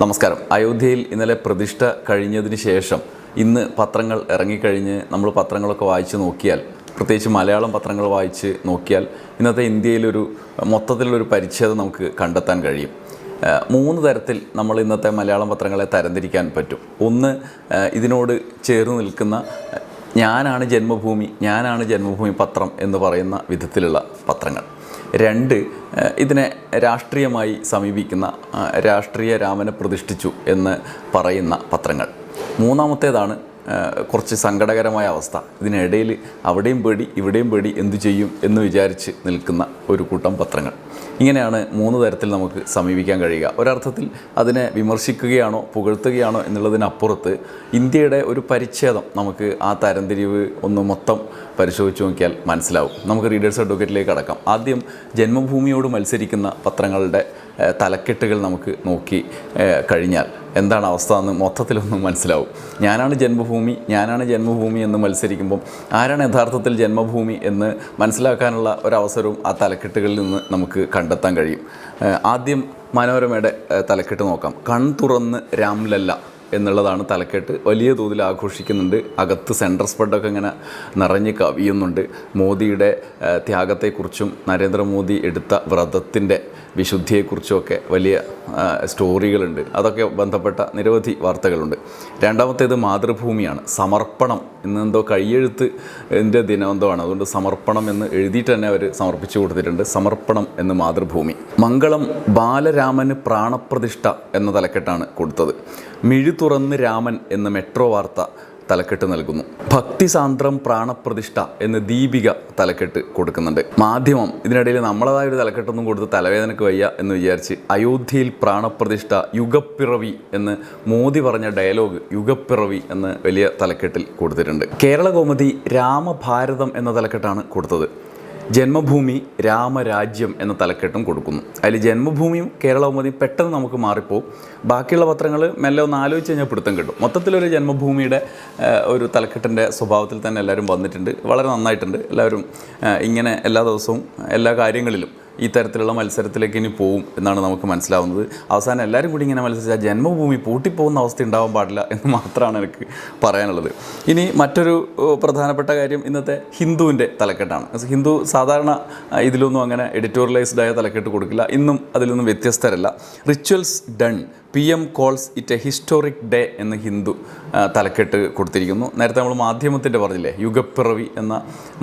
നമസ്കാരം. അയോധ്യയിൽ ഇന്നലെ പ്രതിഷ്ഠ കഴിഞ്ഞതിന് ശേഷം ഇന്ന് പത്രങ്ങൾ ഇറങ്ങിക്കഴിഞ്ഞ് നമ്മൾ പത്രങ്ങളൊക്കെ വായിച്ച് നോക്കിയാൽ പ്രത്യേകിച്ച് മലയാളം പത്രങ്ങൾ വായിച്ച് നോക്കിയാൽ ഇന്നത്തെ ഇന്ത്യയിലൊരു മൊത്തത്തിലുള്ളൊരു പരിച്ഛേദം നമുക്ക് കണ്ടെത്താൻ കഴിയും. മൂന്ന് തരത്തിൽ നമ്മൾ ഇന്നത്തെ മലയാളം പത്രങ്ങളെ തരംതിരിക്കാൻ പറ്റും. ഒന്ന് ഇതിനോട് ചേർന്ന് നിൽക്കുന്ന ഞാനാണ് ജന്മഭൂമി ഞാനാണ് ജന്മഭൂമി പത്രം എന്ന് പറയുന്ന വിധത്തിലുള്ള പത്രങ്ങൾ. രണ്ട് ഇതിനെ രാഷ്ട്രീയമായി സമീപിക്കുന്ന രാഷ്ട്രീയ രാമനെ പ്രതിഷ്ഠിച്ചു എന്ന് പറയുന്ന പത്രങ്ങൾ. മൂന്നാമത്തേതാണ് കുറച്ച് സങ്കടകരമായ അവസ്ഥ. ഇതിനിടയിൽ അവിടെയും പേടി ഇവിടെയും പേടി എന്തു ചെയ്യും എന്ന് വിചാരിച്ച് നിൽക്കുന്ന ഒരു കൂട്ടം പത്രങ്ങൾ. ഇങ്ങനെയാണ് മൂന്ന് തരത്തിൽ നമുക്ക് സമീപിക്കാൻ കഴിയുക. ഒരർത്ഥത്തിൽ അതിനെ വിമർശിക്കുകയാണോ പുകഴ്ത്തുകയാണോ എന്നുള്ളതിനപ്പുറത്ത് ഇന്ത്യയുടെ ഒരു പരിച്ഛേദം നമുക്ക് ആ തരംതിരിവ് ഒന്ന് മൊത്തം പരിശോധിച്ച് നോക്കിയാൽ മനസ്സിലാവും. നമുക്ക് റീഡേഴ്സ് അഡ്വക്കേറ്റിലേക്ക് അടക്കാം ആദ്യം ജന്മഭൂമിയോട് മത്സരിക്കുന്ന പത്രങ്ങളുടെ തലക്കെട്ടുകൾ നമുക്ക് നോക്കി കഴിഞ്ഞാൽ എന്താണ് അവസ്ഥ എന്ന് മൊത്തത്തിലൊന്നും മനസ്സിലാവും. ഞാനാണ് ജന്മഭൂമി ഞാനാണ് ജന്മഭൂമി എന്ന് മത്സരിക്കുമ്പം ആരാണ് യഥാർത്ഥത്തിൽ ജന്മഭൂമി എന്ന് മനസ്സിലാക്കാനുള്ള ഒരവസരവും ആ തലക്കെട്ടുകളിൽ നിന്ന് നമുക്ക് കണ്ടെത്താൻ കഴിയും. ആദ്യം മനോരമയുടെ തലക്കെട്ട് നോക്കാം. കൺ തുറന്ന് രാംലല്ല. എന്നുള്ളതാണ് തലക്കെട്ട്. വലിയ തോതിൽ ആഘോഷിക്കുന്നുണ്ട്. അകത്ത് സെൻട്രൽ സ്പെഡൊക്കെ ഇങ്ങനെ നിറഞ്ഞ് കവിയുന്നുണ്ട്. മോദിയുടെ ത്യാഗത്തെക്കുറിച്ചും നരേന്ദ്രമോദി എടുത്ത വ്രതത്തിന്റെ വിശുദ്ധിയെക്കുറിച്ചുമൊക്കെ വലിയ സ്റ്റോറികളുണ്ട് അതൊക്കെ ബന്ധപ്പെട്ട നിരവധി വാർത്തകളുണ്ട്. രണ്ടാമത്തേത് മാതൃഭൂമിയാണ്. സമർപ്പണം ഇന്ന് എന്തോ കയ്യെഴുത്ത് എന്റെ ദിനം എന്തോ ആണ് അതുകൊണ്ട് സമർപ്പണം എന്ന് എഴുതിയിട്ട് തന്നെ അവർ സമർപ്പിച്ചു കൊടുത്തിട്ടുണ്ട്. സമർപ്പണം എന്ന് മാതൃഭൂമി. മംഗളം ബാലരാമന് പ്രാണപ്രതിഷ്ഠ എന്ന തലക്കെട്ടാണ് കൊടുത്തത്. മിഴി തുറന്ന് രാമൻ എന്ന മെട്രോ വാർത്ത തലക്കെട്ട് നൽകുന്നു. ഭക്തിസാന്ദ്രം പ്രാണപ്രതിഷ്ഠ എന്ന് ദീപിക തലക്കെട്ട് കൊടുക്കുന്നുണ്ട്. മാധ്യമം ഇതിനിടയിൽ നമ്മളതായ ഒരു തലക്കെട്ടൊന്നും കൊടുത്ത് തലവേദനക്ക് വയ്യ എന്ന് വിചാരിച്ച് അയോധ്യയിൽ പ്രാണപ്രതിഷ്ഠ യുഗപ്പിറവി എന്ന് മോദി പറഞ്ഞ ഡയലോഗ് യുഗപ്പിറവി എന്ന് വലിയ തലക്കെട്ടിൽ കൊടുത്തിട്ടുണ്ട്. കേരള കോമതി രാമഭാരതം എന്ന തലക്കെട്ടാണ് കൊടുത്തത്. ജന്മഭൂമി രാമരാജ്യം എന്ന തലക്കെട്ടും കൊടുക്കുന്നു. അതിൽ ജന്മഭൂമിയും കേരളകൗമുദിയും പെട്ടെന്ന് നമുക്ക് മാറിപ്പോവും. ബാക്കിയുള്ള പത്രങ്ങൾ മെല്ലെ ഒന്ന് ആലോചിച്ച് കഴിഞ്ഞാൽ പിടുത്തം കിട്ടും. മൊത്തത്തിലൊരു ജന്മഭൂമിയുടെ ഒരു തലക്കെട്ടിന്റെ സ്വഭാവത്തിൽ തന്നെ എല്ലാവരും വന്നിട്ടുണ്ട്. വളരെ നന്നായിട്ടുണ്ട്. എല്ലാവരും ഇങ്ങനെ എല്ലാ ദിവസവും എല്ലാ കാര്യങ്ങളിലും ഈ തരത്തിലുള്ള മത്സരത്തിലേക്ക് ഇനി പോവും എന്നാണ് നമുക്ക് മനസ്സിലാവുന്നത്. അവസാനം എല്ലാവരും കൂടി ഇങ്ങനെ മത്സരിച്ചാൽ ജന്മഭൂമി പൂട്ടിപ്പോകുന്ന അവസ്ഥ ഉണ്ടാവാൻ പാടില്ല എന്ന് മാത്രമാണ് എനിക്ക് പറയാനുള്ളത്. ഇനി മറ്റൊരു പ്രധാനപ്പെട്ട കാര്യം ഇന്നത്തെ ഹിന്ദുവിന്റെ തലക്കെട്ടാണ്. ഹിന്ദു സാധാരണ ഇതിലൊന്നും അങ്ങനെ എഡിറ്റോറിയലൈസ്ഡ് ആയ തലക്കെട്ട് കൊടുക്കില്ല. ഇന്നും അതിലൊന്നും വ്യത്യസ്തരല്ല. Rituals done P M calls it a historic day എന്ന് ഹിന്ദു തലക്കെട്ട് കൊടുത്തിരിക്കുന്നു. നേരത്തെ നമ്മൾ മാധ്യമത്തിന്റെ പറഞ്ഞില്ലേ യുഗപ്പിറവി എന്ന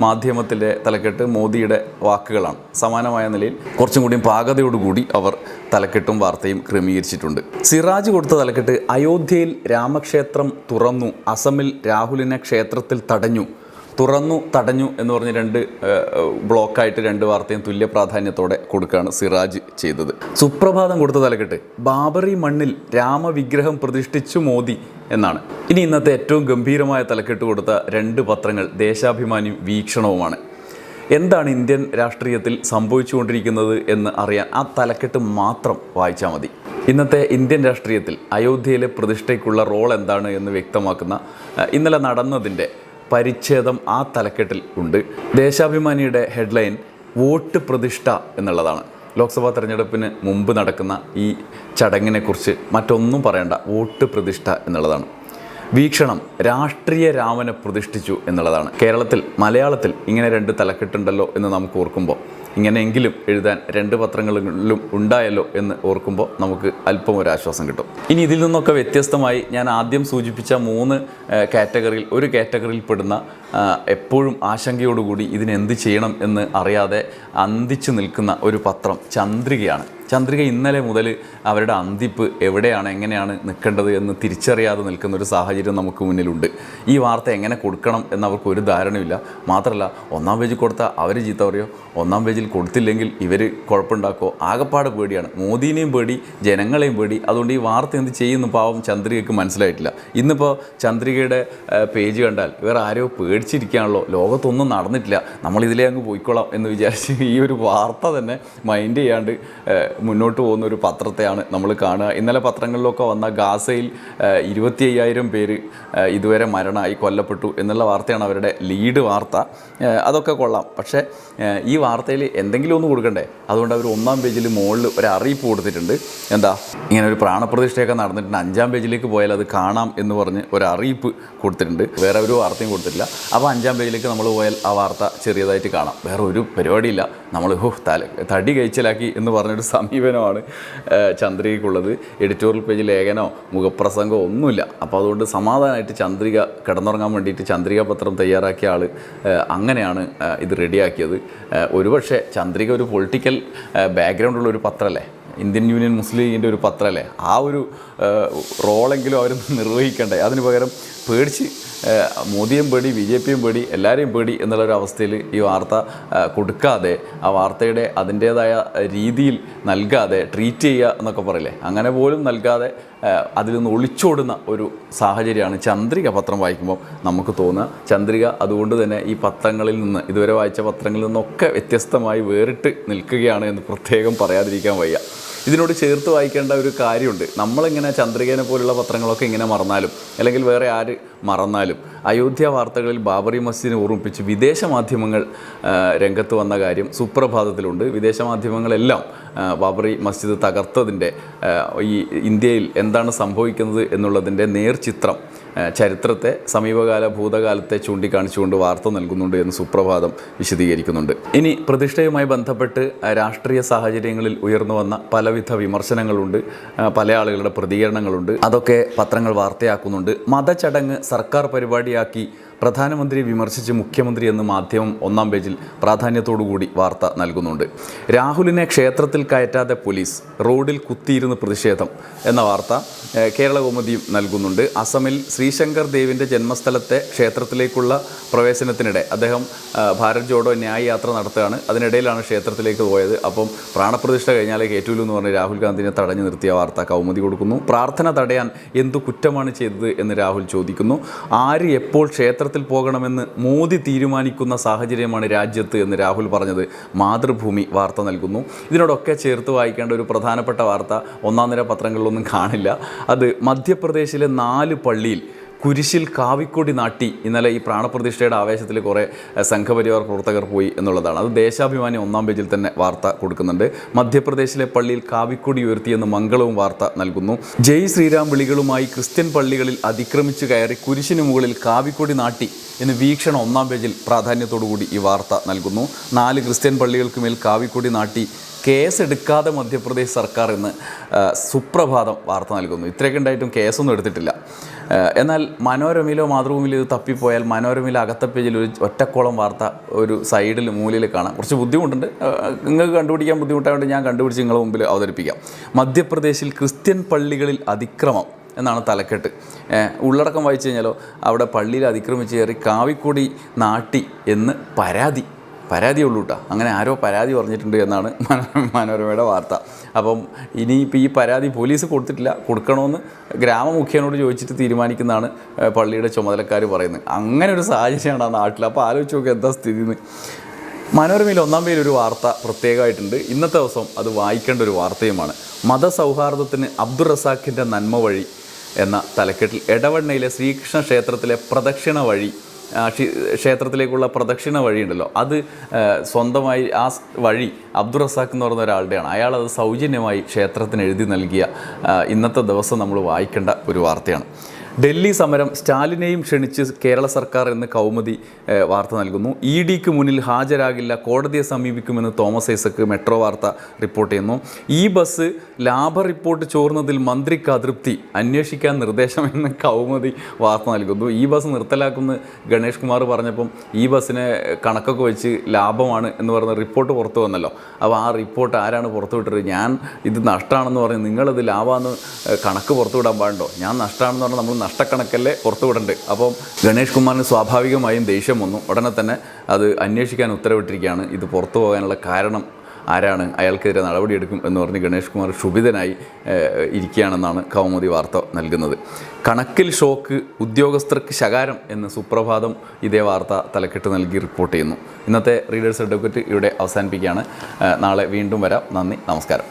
മാധ്യമത്തിന്റെ തലക്കെട്ട് മോദിയുടെ വാക്കുകളാണ്. സമാനമായ നിലയിൽ കുറച്ചും കൂടിയും പാകതയോടുകൂടി അവർ തലക്കെട്ടും വാർത്തയും ക്രമീകരിച്ചിട്ടുണ്ട്. സിറാജ് കൊടുത്ത തലക്കെട്ട് അയോധ്യയിൽ രാമക്ഷേത്രം തുറന്നു അസമിൽ രാഹുലിനെ ക്ഷേത്രത്തിൽ തടഞ്ഞു. തുറന്നു തടഞ്ഞു എന്ന് പറഞ്ഞ് രണ്ട് ബ്ലോക്കായിട്ട് രണ്ട് വാർത്തയും തുല്യ പ്രാധാന്യത്തോടെ കൊടുക്കുകയാണ് സിറാജ് ചെയ്തത്. സുപ്രഭാതം കൊടുത്ത തലക്കെട്ട് ബാബറി മണ്ണിൽ രാമവിഗ്രഹം പ്രതിഷ്ഠിച്ചു മോദി എന്നാണ്. ഇനി ഇന്നത്തെ ഏറ്റവും ഗംഭീരമായ തലക്കെട്ട് കൊടുത്ത രണ്ട് പത്രങ്ങൾ ദേശാഭിമാനിയും വീക്ഷണവുമാണ്. എന്താണ് ഇന്ത്യൻ രാഷ്ട്രീയത്തിൽ സംഭവിച്ചുകൊണ്ടിരിക്കുന്നത് എന്ന് അറിയാൻ ആ തലക്കെട്ട് മാത്രം വായിച്ചാൽ മതി. ഇന്നത്തെ ഇന്ത്യൻ രാഷ്ട്രീയത്തിൽ അയോധ്യയിലെ പ്രതിഷ്ഠയ്ക്കുള്ള റോൾ എന്താണ് എന്ന് വ്യക്തമാക്കുന്ന ഇന്നലെ നടന്നതിന്റെ പരിച്ഛേദം ആ തലക്കെട്ടിൽ ഉണ്ട്. ദേശാഭിമാനിയുടെ ഹെഡ്ലൈൻ വോട്ട് പ്രതിഷ്ഠ എന്നുള്ളതാണ്. ലോക്സഭാ തെരഞ്ഞെടുപ്പിന് മുമ്പ് നടക്കുന്ന ഈ ചടങ്ങിനെക്കുറിച്ച് മറ്റൊന്നും പറയേണ്ട വോട്ട് പ്രതിഷ്ഠ എന്നുള്ളതാണ്. വീക്ഷണം രാഷ്ട്രീയ രാമനെ പ്രതിഷ്ഠിച്ചു എന്നുള്ളതാണ്. കേരളത്തിൽ മലയാളത്തിൽ ഇങ്ങനെ രണ്ട് തലക്കെട്ടുണ്ടല്ലോ എന്ന് നമുക്ക് ഓർക്കുമ്പോൾ ഇങ്ങനെയെങ്കിലും എഴുതാൻ രണ്ട് പത്രങ്ങളിലും ഉണ്ടായല്ലോ എന്ന് ഓർക്കുമ്പോൾ നമുക്ക് അല്പം ഒരു ആശ്വാസം കിട്ടും. ഇനി ഇതിൽ നിന്നൊക്കെ വ്യത്യസ്തമായി ഞാൻ ആദ്യം സൂചിപ്പിച്ച മൂന്ന് കാറ്റഗറിയിൽ ഒരു കാറ്റഗറിയിൽ പെടുന്ന എപ്പോഴും ആശങ്കയോടുകൂടി ഇതിനെന്ത് ചെയ്യണം എന്ന് അറിയാതെ അന്തിച്ചു നിൽക്കുന്ന ഒരു പത്രം ചന്ദ്രികയാണ്. ചന്ദ്രിക ഇന്നലെ മുതൽ അവരുടെ അന്തിപ്പ് എവിടെയാണ് എങ്ങനെയാണ് നിൽക്കേണ്ടത് എന്ന് തിരിച്ചറിയാതെ നിൽക്കുന്ന ഒരു സാഹചര്യം നമുക്ക് മുന്നിലുണ്ട്. ഈ വാർത്ത എങ്ങനെ കൊടുക്കണം എന്നവർക്ക് ഒരു ധാരണയില്ല മാത്രമല്ല ഒന്നാം പേജിൽ കൊടുത്താൽ അവർ ചീത്ത പറയോ? ഒന്നാം പേജിൽ കൊടുത്തില്ലെങ്കിൽ ഇവർ കുഴപ്പമുണ്ടാക്കോ ആകപ്പാട് പേടിയാണ്. മോദിനെയും പേടി ജനങ്ങളെയും പേടി. അതുകൊണ്ട് ഈ വാർത്ത എന്ത് ചെയ്യുന്നു പാവം ചന്ദ്രികയ്ക്ക് മനസ്സിലായിട്ടില്ല. ഇന്നിപ്പോൾ ചന്ദ്രികയുടെ പേജ് കണ്ടാൽ ഇവർ ആരോ പേടിച്ചിരിക്കുകയാണല്ലോ ലോകത്തൊന്നും നടന്നിട്ടില്ല. നമ്മൾ ഇതിലേ അങ്ങ് പോയിക്കോളാം എന്ന് വിചാരിച്ച് ഈ ഒരു വാർത്ത തന്നെ മൈൻഡ് ചെയ്യാണ്ട് മുന്നോട്ട് പോകുന്ന ഒരു പത്രത്തെയാണ് നമ്മൾ കാണുക. ഇന്നലെ പത്രങ്ങളിലൊക്കെ വന്ന ഗാസയിൽ ഇരുപത്തി അയ്യായിരം പേര് ഇതുവരെ മരണമായി കൊല്ലപ്പെട്ടു എന്നുള്ള വാർത്തയാണ് അവരുടെ ലീഡ് വാർത്ത. അതൊക്കെ കൊള്ളാം. പക്ഷേ ഈ വാർത്തയിൽ എന്തെങ്കിലും ഒന്ന് കൊടുക്കണ്ടേ? അതുകൊണ്ട് അവർ ഒന്നാം പേജിൽ മുകളിൽ ഒരു അറിയിപ്പ് കൊടുത്തിട്ടുണ്ട്. എന്താ? ഇങ്ങനെ ഒരു പ്രാണപ്രതിഷ്ഠയൊക്കെ നടന്നിട്ടുണ്ട്. അഞ്ചാം പേജിലേക്ക് പോയാൽ അത് കാണാം എന്ന് പറഞ്ഞ് ഒരു അറിയിപ്പ് കൊടുത്തിട്ടുണ്ട്. വേറെ ഒരു വാർത്തയും കൊടുത്തിട്ടില്ല. അപ്പോൾ അഞ്ചാം പേജിലേക്ക് നമ്മൾ പോയാൽ ആ വാർത്ത ചെറിയതായിട്ട് കാണാം. വേറെ ഒരു പരിപാടിയില്ല. നമ്മൾ ഹോ തല തടി കഴിച്ചലാക്കി എന്ന് പറഞ്ഞൊരു സമീപനമാണ് ചന്ദ്രികയ്ക്കുള്ളത്. എഡിറ്റോറിയൽ പേജിൽ ലേഖനോ മുഖപ്രസംഗമോ ഒന്നുമില്ല. അപ്പോൾ അതുകൊണ്ട് സമാധാനമായിട്ട് ചന്ദ്രിക കിടന്നുറങ്ങാൻ വേണ്ടിയിട്ട് ചന്ദ്രിക പത്രം തയ്യാറാക്കിയ ആൾ അങ്ങനെയാണ് ഇത് റെഡിയാക്കിയത് ഒരുപക്ഷെ ചന്ദ്രിക ഒരു പൊളിറ്റിക്കൽ ബാക്ക്ഗ്രൗണ്ടുള്ള ഒരു പത്രമല്ലേ ഇന്ത്യൻ യൂണിയൻ മുസ്ലിം ലീഗിന്റെ ഒരു പത്രമല്ലേ ആ ഒരു റോളെങ്കിലും അവർ നിർവഹിക്കണ്ടേ? അതിന് പകരം പേടിച്ച് മോദിയും പേടി ബി ജെ പിയും പേടി എല്ലാവരെയും പേടി എന്നുള്ളൊരു അവസ്ഥയിൽ ഈ വാർത്ത കൊടുക്കാതെ ആ വാർത്തയുടെ അതിന്റേതായ രീതിയിൽ നൽകാതെ ട്രീറ്റ് ചെയ്യുക എന്നൊക്കെ പറയില്ലേ? അങ്ങനെ പോലും നൽകാതെ അതിൽ നിന്ന് ഒളിച്ചോടുന്ന ഒരു സാഹചര്യമാണ് ചന്ദ്രിക പത്രം വായിക്കുമ്പോൾ നമുക്ക് തോന്നുക. ചന്ദ്രിക അതുകൊണ്ട് തന്നെ ഈ പത്രങ്ങളിൽ നിന്ന് ഇതുവരെ വായിച്ച പത്രങ്ങളിൽ നിന്നൊക്കെ വ്യത്യസ്തമായി വേറിട്ട് നിൽക്കുകയാണ് എന്ന് പ്രത്യേകം പറയാതിരിക്കാൻ വയ്യ. ഇതിനോട് ചേർത്ത് വായിക്കേണ്ട ഒരു കാര്യമുണ്ട്. നമ്മളിങ്ങനെ ചന്ദ്രികേനെ പോലുള്ള പത്രങ്ങളൊക്കെ ഇങ്ങനെ മറന്നാലും അല്ലെങ്കിൽ വേറെ ആര് മറന്നാലും അയോധ്യ വാർത്തകളിൽ ബാബറി മസ്ജിദിനെ ഓർമ്മിപ്പിച്ച് വിദേശ മാധ്യമങ്ങൾ രംഗത്ത് വന്ന കാര്യം സുപ്രഭാതത്തിലുണ്ട്. വിദേശ മാധ്യമങ്ങളെല്ലാം ബാബറി മസ്ജിദ് തകർത്തതിന്റെ ഈ ഇന്ത്യയിൽ എന്താണ് സംഭവിക്കുന്നത് എന്നുള്ളതിന്റെ നേർചിത്രം ചരിത്രത്തെ സമീപകാല ഭൂതകാലത്തെ ചൂണ്ടിക്കാണിച്ചുകൊണ്ട് വാർത്ത നൽകുന്നുണ്ട് എന്ന് സുപ്രഭാതം വിശദീകരിക്കുന്നുണ്ട്. ഇനി പ്രതിഷ്ഠയുമായി ബന്ധപ്പെട്ട് രാഷ്ട്രീയ സാഹചര്യങ്ങളിൽ ഉയർന്നു വന്ന പലവിധ വിമർശനങ്ങളുണ്ട് പല ആളുകളുടെ പ്രതികരണങ്ങളുണ്ട്. അതൊക്കെ പത്രങ്ങൾ വാർത്തയാക്കുന്നുണ്ട്. മതചടങ്ങ് സർക്കാർ പരിപാടിയാക്കി പ്രധാനമന്ത്രി വിമർശിച്ച് മുഖ്യമന്ത്രി എന്ന് മാധ്യമം ഒന്നാം പേജിൽ പ്രാധാന്യത്തോടുകൂടി വാർത്ത നൽകുന്നുണ്ട്. രാഹുലിനെ ക്ഷേത്രത്തിൽ കയറ്റാതെ പോലീസ് റോഡിൽ കുത്തിയിരുന്ന് പ്രതിഷേധം എന്ന വാർത്ത കേരളകൗമുദിയും കേരള കൗമുദിയും നൽകുന്നുണ്ട്. അസമിൽ ശ്രീശങ്കർ ദേവിന്റെ ജന്മസ്ഥലത്തെ ക്ഷേത്രത്തിലേക്കുള്ള പ്രവേശനത്തിനിടെ അദ്ദേഹം ഭാരത് ജോഡോ ന്യായ് യാത്ര നടത്തുകയാണ്. അതിനിടയിലാണ് ക്ഷേത്രത്തിലേക്ക് പോയത്. അപ്പം പ്രാണപ്രതിഷ്ഠ കഴിഞ്ഞാലേ കയറ്റൂലൂ എന്ന് പറഞ്ഞ് രാഹുൽ ഗാന്ധിനെ തടഞ്ഞു നിർത്തിയ വാർത്ത കൗമുദി കൊടുക്കുന്നു. പ്രാർത്ഥന തടയാൻ എന്തു കുറ്റമാണ് ചെയ്തത് എന്ന് രാഹുൽ ചോദിക്കുന്നു. ആര് എപ്പോൾ ക്ഷേത്രത്തിൽ പോകണമെന്ന് മോദി തീരുമാനിക്കുന്ന സാഹചര്യമാണ് രാജ്യത്ത് എന്ന് രാഹുൽ പറഞ്ഞത്. മാതൃഭൂമി വാർത്ത നൽകുന്നു. ഇതിനോടൊക്കെ ചേർത്ത് വായിക്കേണ്ട ഒരു പ്രധാനപ്പെട്ട വാർത്ത ഒന്നാം നിര പത്രങ്ങളിലൊന്നും കാണില്ല. അത് മധ്യപ്രദേശിലെ നാല് പള്ളിയിൽ കുരിശിൽ കാവിക്കൊടി നാട്ടി. ഇന്നലെ ഈ പ്രാണപ്രതിഷ്ഠയുടെ ആവേശത്തിൽ കുറേ സംഘപരിവാർ പ്രവർത്തകർ പോയി എന്നുള്ളതാണ്. അത് ദേശാഭിമാനി ഒന്നാം പേജിൽ തന്നെ വാർത്ത കൊടുക്കുന്നുണ്ട്. മധ്യപ്രദേശിലെ പള്ളിയിൽ കാവിക്കൊടി ഉയർത്തിയെന്ന് മംഗളവും വാർത്ത നൽകുന്നു. ജയ് ശ്രീരാം വിളികളുമായി ക്രിസ്ത്യൻ പള്ളികളിൽ അതിക്രമിച്ചു കയറി കുരിശിന് മുകളിൽ കാവിക്കൊടി നാട്ടി എന്ന് വീക്ഷണം ഒന്നാം പേജിൽ പ്രാധാന്യത്തോടുകൂടി ഈ വാർത്ത നൽകുന്നു. നാല് ക്രിസ്ത്യൻ പള്ളികൾക്ക് മേൽ കാവിക്കൊടി നാട്ടി കേസെടുക്കാതെ മധ്യപ്രദേശ് സർക്കാർ ഇന്ന് സുപ്രഭാതം വാർത്ത നൽകുന്നു. ഇത്രയൊക്കെ ഉണ്ടായിട്ടും കേസൊന്നും എടുത്തിട്ടില്ല. എന്നാൽ മനോരമയിലോ മാതൃഭൂമിയിലോ ഇത് തപ്പിപ്പോയാൽ മനോരമയിലെ അകത്തെ പേജിൽ ഒരു ഒറ്റക്കോളം വാർത്ത ഒരു സൈഡിൽ മൂലയിൽ കാണാം. കുറച്ച് ബുദ്ധിമുട്ടുണ്ട്. നിങ്ങൾക്ക് കണ്ടുപിടിക്കാൻ ബുദ്ധിമുട്ടായതുകൊണ്ട് ഞാൻ കണ്ടുപിടിച്ച് നിങ്ങളുടെ മുമ്പിൽ അവതരിപ്പിക്കാം. മധ്യപ്രദേശിൽ ക്രിസ്ത്യൻ പള്ളികളിൽ അതിക്രമം എന്നാണ് തലക്കെട്ട്. ഉള്ളടക്കം വായിച്ചു കഴിഞ്ഞാലോ അവിടെ പള്ളിയിൽ അതിക്രമിച്ച് കയറി കാവിക്കൊടി നാട്ടി എന്ന് പരാതി പരാതിയുള്ളൂ കേട്ടോ അങ്ങനെ ആരോ പരാതി പറഞ്ഞിട്ടുണ്ട് എന്നാണ് മനോ- മനോരമയുടെ വാർത്ത. അപ്പം ഇനിയിപ്പോൾ ഈ പരാതി പോലീസ് കൊടുത്തിട്ടില്ല. കൊടുക്കണമെന്ന് ഗ്രാമമുഖ്യനോട് ചോദിച്ചിട്ട് തീരുമാനിക്കുന്നതാണ് പള്ളിയുടെ ചുമതലക്കാർ പറയുന്നത്. അങ്ങനെ ഒരു സാഹചര്യമാണ് ആ നാട്ടിൽ അപ്പോൾ ആലോചിച്ച് നോക്കുക എന്താ സ്ഥിതി എന്ന് മനോരമയിൽ ഒന്നാം പേര് ഒരു വാർത്ത പ്രത്യേകമായിട്ടുണ്ട്. ഇന്നത്തെ ദിവസം അത് വായിക്കേണ്ട ഒരു വാർത്തയുമാണ്. മതസൗഹാർദ്ദത്തിന് അബ്ദുൾ റസാഖിന്റെ നന്മ വഴി എന്ന തലക്കെട്ടിൽ എടവണ്ണയിലെ ശ്രീകൃഷ്ണ ക്ഷേത്രത്തിലെ പ്രദക്ഷിണ വഴി ക്ഷേത്രത്തിലേക്കുള്ള പ്രദക്ഷിണ വഴിയുണ്ടല്ലോ. അത് സ്വന്തമായി ആ വഴി അബ്ദുൾ റസാഖ് എന്ന് പറയുന്ന ഒരാളുടെയാണ്. അയാൾ അത് സൗജന്യമായി ക്ഷേത്രത്തിന് എഴുതി നൽകിയ ഇന്നത്തെ ദിവസം നമ്മൾ വായിക്കേണ്ട ഒരു വാർത്തയാണ്. ഡൽഹി സമരം സ്റ്റാലിനെയും ക്ഷണിച്ച് കേരള സർക്കാർ എന്ന് കൗമുദി വാർത്ത നൽകുന്നു. ഇ ഡിക്ക് മുന്നിൽ ഹാജരാകില്ല കോടതിയെ സമീപിക്കുമെന്ന് തോമസ് ഐസക്ക് മെട്രോ വാർത്ത റിപ്പോർട്ട് ചെയ്യുന്നു. ഈ ബസ് ലാഭ റിപ്പോർട്ട് ചോർന്നതിൽ മന്ത്രിക്ക് അതൃപ്തി അന്വേഷിക്കാൻ നിർദ്ദേശമെന്ന് കൗമുദി വാർത്ത നൽകുന്നു. ഈ ബസ് നിർത്തലാക്കുമെന്ന് ഗണേഷ് കുമാർ പറഞ്ഞപ്പം ഈ ബസ്സിനെ കണക്കൊക്കെ വെച്ച് ലാഭമാണ് എന്ന് പറഞ്ഞ റിപ്പോർട്ട് പുറത്തു വന്നല്ലോ. അപ്പോൾ ആ റിപ്പോർട്ട് ആരാണ് പുറത്തുവിട്ടത് ഞാൻ ഇത് നഷ്ടമാണെന്ന് പറഞ്ഞ് നിങ്ങളിത് ലാഭമാണെന്ന് കണക്ക് പുറത്തുവിടാൻ പാടുണ്ടോ? ഞാൻ നഷ്ടമാണെന്ന് പറഞ്ഞാൽ നമ്മൾ നഷ്ടക്കണക്കല്ലേ പുറത്തു വിടണ്ട്? അപ്പം ഗണേഷ് കുമാറിന് സ്വാഭാവികമായും ദേഷ്യം വന്നു. ഉടനെ തന്നെ അത് അന്വേഷിക്കാൻ ഉത്തരവിട്ടിരിക്കുകയാണ്. ഇത് പുറത്തു പോകാനുള്ള കാരണം ആരാണ്? അയാൾക്കെതിരെ നടപടിയെടുക്കും എന്ന് പറഞ്ഞ് ഗണേഷ് കുമാർ ക്ഷുഭിതനായി ഇരിക്കുകയാണെന്നാണ് കൗമുദി വാർത്ത നൽകുന്നത്. കണക്കിൽ ഷോക്ക് ഉദ്യോഗസ്ഥർക്ക് ശകാരം എന്ന് സുപ്രഭാതം ഇതേ വാർത്ത തലക്കെട്ട് നൽകി റിപ്പോർട്ട് ചെയ്യുന്നു. ഇന്നത്തെ റീഡേഴ്സ് അഡ്വക്കറ്റ് ഇവിടെ അവസാനിപ്പിക്കുകയാണ്. നാളെ വീണ്ടും വരാം. നന്ദി നമസ്കാരം.